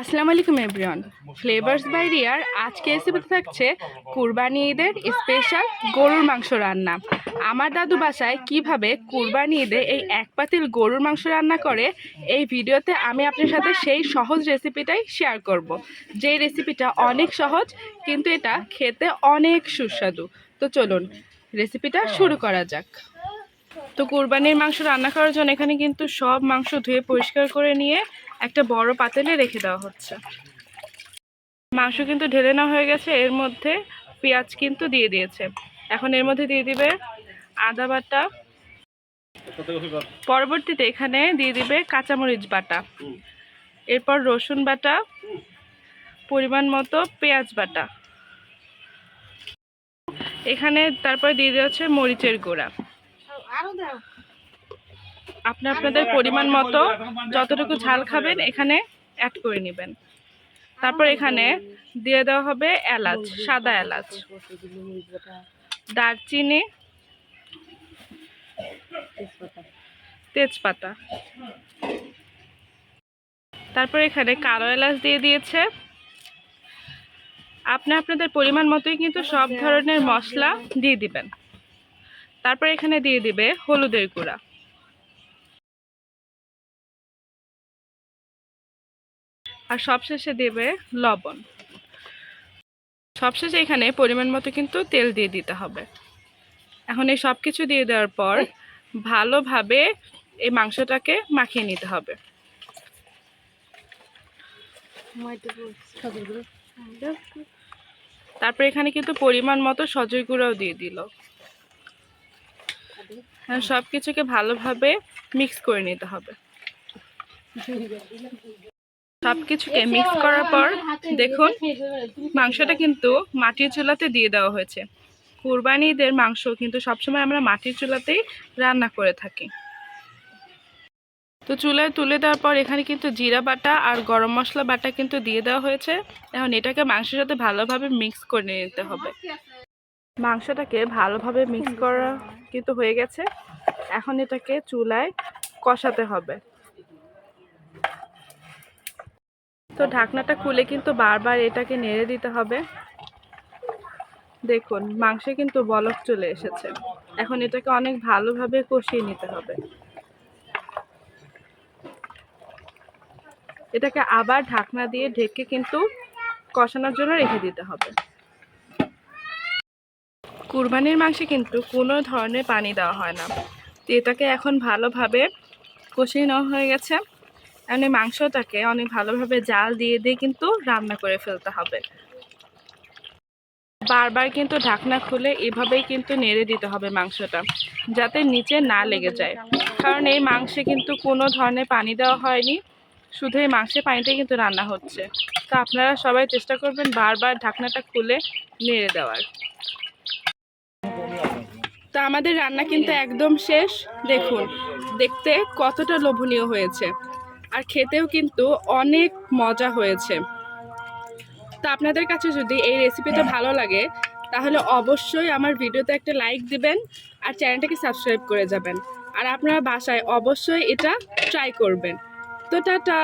আসসালামু আলাইকুম everyone flavours by রিয়ার আজকে রেসিপিতে থাকছে কুরবানি ঈদের স্পেশাল গরুর মাংস রান্না। আমার দাদু বাসায় কীভাবে কুরবানি ঈদে এই এক পাতিল গরুর মাংস রান্না করে, এই ভিডিওতে আমি আপনার সাথে সেই সহজ রেসিপিটাই শেয়ার করব। যেই রেসিপিটা অনেক সহজ, কিন্তু এটা খেতে অনেক সুস্বাদু। তো চলুন রেসিপিটা শুরু করা যাক। তো কুরবানির মাংস রান্না করার জন্য এখানে কিন্তু সব মাংস ধুয়ে পরিষ্কার করে নিয়ে একটা বড় পাতিলে রেখে দেওয়া হচ্ছে। মাংস কিন্তু ঢেলে নেওয়া হয়ে গেছে, এর মধ্যে পেঁয়াজ কিন্তু দিয়ে দিয়েছে। এখন এর মধ্যে দিয়ে দিবে আদা বাটা। পরবর্তীতে এখানে দিয়ে দিবে কাঁচামরিচ বাটা। এরপর রসুন বাটা, পরিমাণ মতো পেঁয়াজ বাটা। এখানে তারপরে দিয়ে দেওয়া হচ্ছে মরিচের গুঁড়া। আপনি আপনাদের পরিমাণ মতো যতটুকু ঝাল খাবেন এখানে অ্যাড করে নেবেন। তারপর এখানে দিয়ে দেওয়া হবে এলাচ সাদা এলাচ। দারচিনি তেজপাতা। তারপর এখানে কালো এলাচ দিয়ে দিয়েছে। আপনি আপনাদের পরিমাণ মতোই কিন্তু সব ধরনের মশলা দিয়ে দিবেন। তারপর এখানে দিয়ে দিবে হলুদের গুঁড়া। আর সবশেষে দেবে লবণ। সবশেষে এখানে পরিমাণ মতো কিন্তু তেল দিয়ে দিতে হবে। এখন এই সব কিছু দিয়ে দেওয়ার পর ভালোভাবে এই মাংসটাকে মাখিয়ে নিতে হবে। তারপর এখানে কিন্তু পরিমাণ মতো সজের গুঁড়াও দিয়ে দিল। সব কিছুকে ভালোভাবে মিক্স করে নিতে হবে। সব কিছুকে মিক্স করার পর দেখুন মাংসটা কিন্তু মাটির চুলাতে দিয়ে দেওয়া হয়েছে। কুরবানি ঈদের মাংস কিন্তু সবসময় আমরা মাটির চুলাতেই রান্না করে থাকি। তো চুলায় তুলে দেওয়ার পর এখানে কিন্তু জিরা বাটা আর গরম মশলা বাটা কিন্তু দিয়ে দেওয়া হয়েছে। এখন এটাকে মাংসের সাথে ভালোভাবে মিক্স করে নিতে হবে। মাংসটাকে ভালোভাবে মিক্স করা কিন্তু হয়ে গেছে। এখন এটাকে চুলায় কষাতে হবে। তো ঢাকনাটা খুলে কিন্তু বারবার এটাকে নেড়ে দিতে হবে। দেখুন, মাংসে কিন্তু বলক চলে এসেছে। এখন এটাকে অনেক ভালোভাবে কষিয়ে নিতে হবে। এটাকে আবার ঢাকনা দিয়ে ঢেকে কিন্তু কষানোর জন্য রেখে দিতে হবে। কুরবানির মাংসে কিন্তু কোনো ধরনের পানি দেওয়া হয় না। তো এটাকে এখন ভালোভাবে কষিয়ে নেওয়া হয়ে গেছে। এখন মাংসটাকে অনেক ভালোভাবে জাল দিয়ে দিয়ে কিন্তু রান্না করে ফেলতে হবে। বারবার কিন্তু ঢাকনা খুলে এভাবেই কিন্তু নেড়ে দিতে হবে মাংসটা, যাতে নিচে না লেগে যায়। কারণ এই মাংসে কিন্তু কোনো ধরনের পানি দেওয়া হয়নি। শুধু এই মাংসের পানিটাই কিন্তু রান্না হচ্ছে। তো আপনারা সবাই চেষ্টা করবেন বারবার ঢাকনাটা খুলে নেড়ে দেওয়ার। তো আমাদের রান্না কিন্তু একদম শেষ। দেখুন দেখতে কতটা লোভনীয় হয়েছে। আর খেতেও কিন্তু অনেক মজা হয়েছে। তো আপনাদের কাছে যদি এই রেসিপিটা ভালো লাগে তাহলে অবশ্যই আমার ভিডিওতে একটা লাইক দিবেন আর চ্যানেলটাকে সাবস্ক্রাইব করে যাবেন। আর আপনারা বাসায় অবশ্যই এটা ট্রাই করবেন। তো টাটা!